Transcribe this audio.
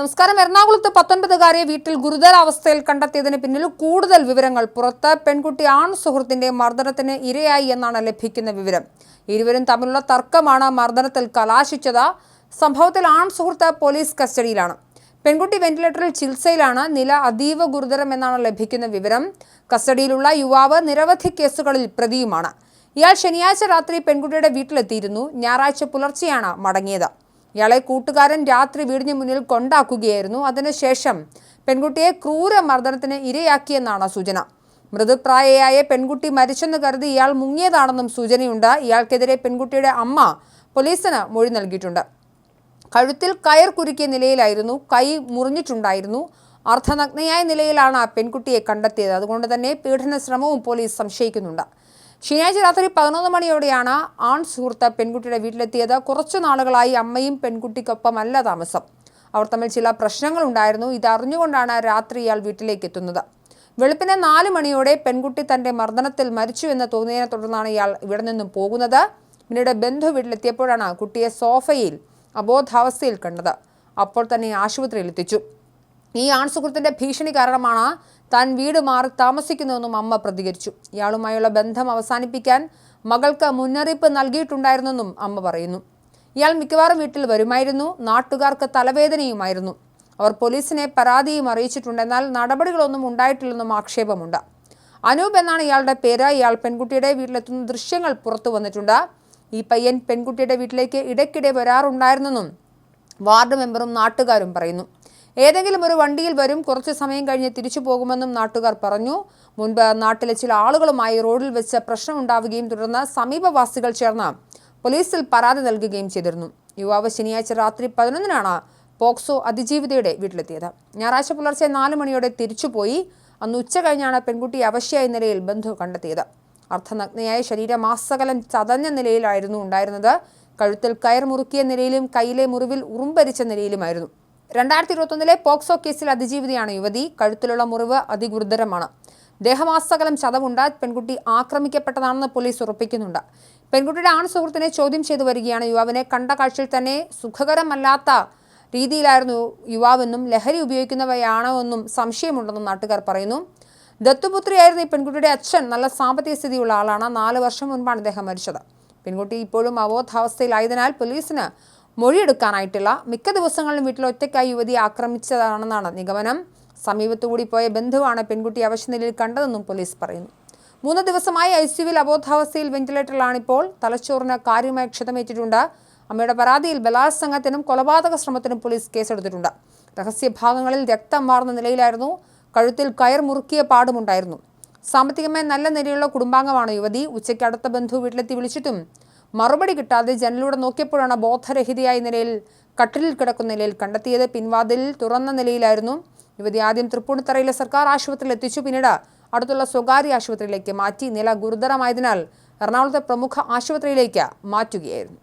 നമസ്കാരം. എറണാകുളത്ത് പത്തൊൻപതുകാരെ വീട്ടിൽ ഗുരുതരാവസ്ഥയിൽ കണ്ടെത്തിയതിന് പിന്നിൽ കൂടുതൽ വിവരങ്ങൾ പുറത്ത്. പെൺകുട്ടി ആൺ സുഹൃത്തിന്റെ മർദ്ദനത്തിന് ഇരയായി എന്നാണ് ലഭിക്കുന്ന വിവരം. ഇരുവരും തമ്മിലുള്ള തർക്കമാണ് മർദ്ദനത്തിൽ കലാശിച്ചത്. സംഭവത്തിൽ ആൺ സുഹൃത്ത് പോലീസ് കസ്റ്റഡിയിലാണ്. പെൺകുട്ടി വെന്റിലേറ്ററിൽ ചികിത്സയിലാണ്. നില അതീവ ഗുരുതരം എന്നാണ് ലഭിക്കുന്ന വിവരം. കസ്റ്റഡിയിലുള്ള യുവാവ് നിരവധി കേസുകളിൽ പ്രതിയുമാണ്. ഇയാൾ ശനിയാഴ്ച രാത്രി പെൺകുട്ടിയുടെ വീട്ടിലെത്തിയിരുന്നു. ഞായറാഴ്ച പുലർച്ചെയാണ് മടങ്ങിയത്. ഇയാളെ കൂട്ടുകാരൻ രാത്രി വീടിന് മുന്നിൽ കൊണ്ടാക്കുകയായിരുന്നു. അതിനുശേഷം പെൺകുട്ടിയെ ക്രൂര മർദ്ദനത്തിന് ഇരയാക്കിയെന്നാണ് സൂചന. മൃദുപ്രായയായ പെൺകുട്ടി മരിച്ചെന്ന് കരുതി ഇയാൾ മുങ്ങിയതാണെന്നും സൂചനയുണ്ട്. ഇയാൾക്കെതിരെ പെൺകുട്ടിയുടെ അമ്മ പോലീസിന് മൊഴി നൽകിയിട്ടുണ്ട്. കഴുത്തിൽ കയർ കുരുക്കിയ നിലയിലായിരുന്നു. കൈ മുറിഞ്ഞിട്ടുണ്ടായിരുന്നു. അർദ്ധനഗ്നയായ നിലയിലാണ് പെൺകുട്ടിയെ കണ്ടെത്തിയത്. അതുകൊണ്ട് തന്നെ പീഡന ശ്രമവും പോലീസ് സംശയിക്കുന്നുണ്ട്. ശനിയാഴ്ച രാത്രി പതിനൊന്ന് മണിയോടെയാണ് ആൺ സുഹൃത്ത് പെൺകുട്ടിയുടെ വീട്ടിലെത്തിയത്. കുറച്ചു നാളുകളായി അമ്മയും പെൺകുട്ടിക്കൊപ്പമല്ല താമസം. അവർ തമ്മിൽ ചില പ്രശ്നങ്ങളുണ്ടായിരുന്നു. ഇത് അറിഞ്ഞുകൊണ്ടാണ് രാത്രി ഇയാൾ വീട്ടിലേക്ക് എത്തുന്നത്. വെളുപ്പിന് നാല് മണിയോടെ പെൺകുട്ടി തന്റെ മർദ്ദനത്തിൽ മരിച്ചു എന്ന് തോന്നിയതിനെ തുടർന്നാണ് ഇയാൾ ഇവിടെ നിന്നും പോകുന്നത്. പിന്നീട് ബന്ധു വീട്ടിലെത്തിയപ്പോഴാണ് കുട്ടിയെ സോഫയിൽ അബോധാവസ്ഥയിൽ കണ്ടത്. അപ്പോൾ തന്നെ ആശുപത്രിയിൽ എത്തിച്ചു. ഈ ആൺസുഹൃത്തിന്റെ ഭീഷണി കാരണമാണ് താൻ വീട് മാറി താമസിക്കുന്നതെന്നും അമ്മ പ്രതികരിച്ചു. ഇയാളുമായുള്ള ബന്ധം അവസാനിപ്പിക്കാൻ മകൾക്ക് മുന്നറിയിപ്പ് നൽകിയിട്ടുണ്ടായിരുന്നെന്നും അമ്മ പറയുന്നു. ഇയാൾ മിക്കവാറും വീട്ടിൽ വരുമായിരുന്നു നാട്ടുകാർക്ക് തലവേദനയുമായിരുന്നു. അവർ പോലീസിനെ പരാതിയും അറിയിച്ചിട്ടുണ്ട് എന്നാൽ നടപടികളൊന്നും ഉണ്ടായിട്ടില്ലെന്നും ആക്ഷേപമുണ്ട്. അനൂപ് എന്നാണ് ഇയാളുടെ പേര്. ഇയാൾ പെൺകുട്ടിയുടെ വീട്ടിലെത്തുന്ന ദൃശ്യങ്ങൾ പുറത്തു വന്നിട്ടുണ്ട്. ഈ പയ്യൻ പെൺകുട്ടിയുടെ വീട്ടിലേക്ക് ഇടയ്ക്കിടെ വരാറുണ്ടായിരുന്നെന്നും വാർഡ് മെമ്പറും നാട്ടുകാരും പറയുന്നു. ഏതെങ്കിലും ഒരു വണ്ടിയിൽ വരും കുറച്ച് സമയം കഴിഞ്ഞ് തിരിച്ചു പോകുമെന്നും നാട്ടുകാർ പറഞ്ഞു. മുൻപ് നാട്ടിലെ ചില ആളുകളുമായി റോഡിൽ വെച്ച് പ്രശ്നമുണ്ടാവുകയും തുടർന്ന് സമീപവാസികൾ ചേർന്ന് പോലീസിൽ പരാതി നൽകുകയും ചെയ്തിരുന്നു. യുവാവ് ശനിയാഴ്ച രാത്രി പതിനൊന്നിനാണ് പോക്സോ അതിജീവിതയുടെ വീട്ടിലെത്തിയത്. ഞായറാഴ്ച പുലർച്ചെ നാല് മണിയോടെ തിരിച്ചുപോയി അന്ന് ഉച്ച കഴിഞ്ഞാണ് പെൺകുട്ടി അവശ്യായ നിലയിൽ ബന്ധു കണ്ടെത്തിയത്. അർദ്ധനഗ്നയായ ശരീരമാസകലം ചതഞ്ഞ നിലയിലായിരുന്നു ഉണ്ടായിരുന്നത്. കഴുത്തിൽ കയർ മുറുക്കിയ നിലയിലും കയ്യിലെ മുറിവിൽ ഉറുമ്പരിച്ച നിലയിലുമായിരുന്നു. രണ്ടായിരത്തി ഇരുപത്തൊന്നിലെ പോക്സോ കേസിൽ അതിജീവിതയാണ് യുവതി. കഴുത്തിലുള്ള മുറിവ് അതിഗുരുതരമാണ്. ദേഹമാസകലം ചതവുണ്ട്. പെൺകുട്ടി ആക്രമിക്കപ്പെട്ടതാണെന്ന് പോലീസ് ഉറപ്പിക്കുന്നുണ്ട്. പെൺകുട്ടിയുടെ ആൺ സുഹൃത്തിനെ ചോദ്യം ചെയ്തു വരികയാണ് യുവാവിനെ. കണ്ട കാഴ്ചയിൽ തന്നെ സുഖകരമല്ലാത്ത രീതിയിലായിരുന്നു യുവാവെന്നും ലഹരി ഉപയോഗിക്കുന്നവയാണോ എന്നും സംശയമുണ്ടെന്നും നാട്ടുകാർ പറയുന്നു. ദത്തുപുത്രിയായിരുന്ന ഈ പെൺകുട്ടിയുടെ അച്ഛൻ നല്ല സാമ്പത്തിക സ്ഥിതിയുള്ള ആളാണ്. നാല് വർഷം മുൻപാണ് ഇദ്ദേഹം മരിച്ചത്. പെൺകുട്ടി ഇപ്പോഴും അബോധാവസ്ഥയിലായതിനാൽ പോലീസിന് മൊഴിയെടുക്കാനായിട്ടില്ല. മിക്ക ദിവസങ്ങളിലും വീട്ടിൽ ഒറ്റയ്ക്കായി യുവതി ആക്രമിച്ചതാണെന്നാണ് നിഗമനം. സമീപത്തുകൂടി പോയ ബന്ധുവാണ് പെൺകുട്ടി അവശനിലയിൽ കണ്ടതെന്നും പോലീസ് പറയുന്നു. മൂന്ന് ദിവസമായി ഐ സിയുവിൽ അബോധാവസ്ഥയിൽ വെന്റിലേറ്ററിലാണിപ്പോൾ. തലച്ചോറിന് കാര്യമായി ക്ഷതമേറ്റിട്ടുണ്ട്. അമ്മയുടെ പരാതിയിൽ ബലാത്സംഗത്തിനും കൊലപാതക ശ്രമത്തിനും പോലീസ് കേസെടുത്തിട്ടുണ്ട്. രഹസ്യഭാഗങ്ങളിൽ രക്തം മാറുന്ന നിലയിലായിരുന്നു. കഴുത്തിൽ കയർ മുറുക്കിയ പാടുമുണ്ടായിരുന്നു. സാമ്പത്തികമായി നല്ല നിലയുള്ള കുടുംബാംഗമാണ് യുവതി. ഉച്ചയ്ക്ക് അടുത്ത ബന്ധു വീട്ടിലെത്തി വിളിച്ചിട്ടും മറുപടി കിട്ടാതെ ജനലിലൂടെ നോക്കിയപ്പോഴാണ് ബോധരഹിതയായ നിലയിൽ കട്ടിലിൽ കിടക്കുന്ന നിലയിൽ കണ്ടെത്തിയത് പിൻവാതിലിൽ തുറന്ന നിലയിലായിരുന്നു. യുവതി ആദ്യം തൃപ്പൂണിത്തറയിലെ സർക്കാർ ആശുപത്രിയിൽ എത്തിച്ചു. പിന്നീട് അടുത്തുള്ള സ്വകാര്യ ആശുപത്രിയിലേക്ക് മാറ്റി നില ഗുരുതരമായതിനാൽ എറണാകുളത്തെ പ്രമുഖ ആശുപത്രിയിലേക്ക് മാറ്റുകയായിരുന്നു.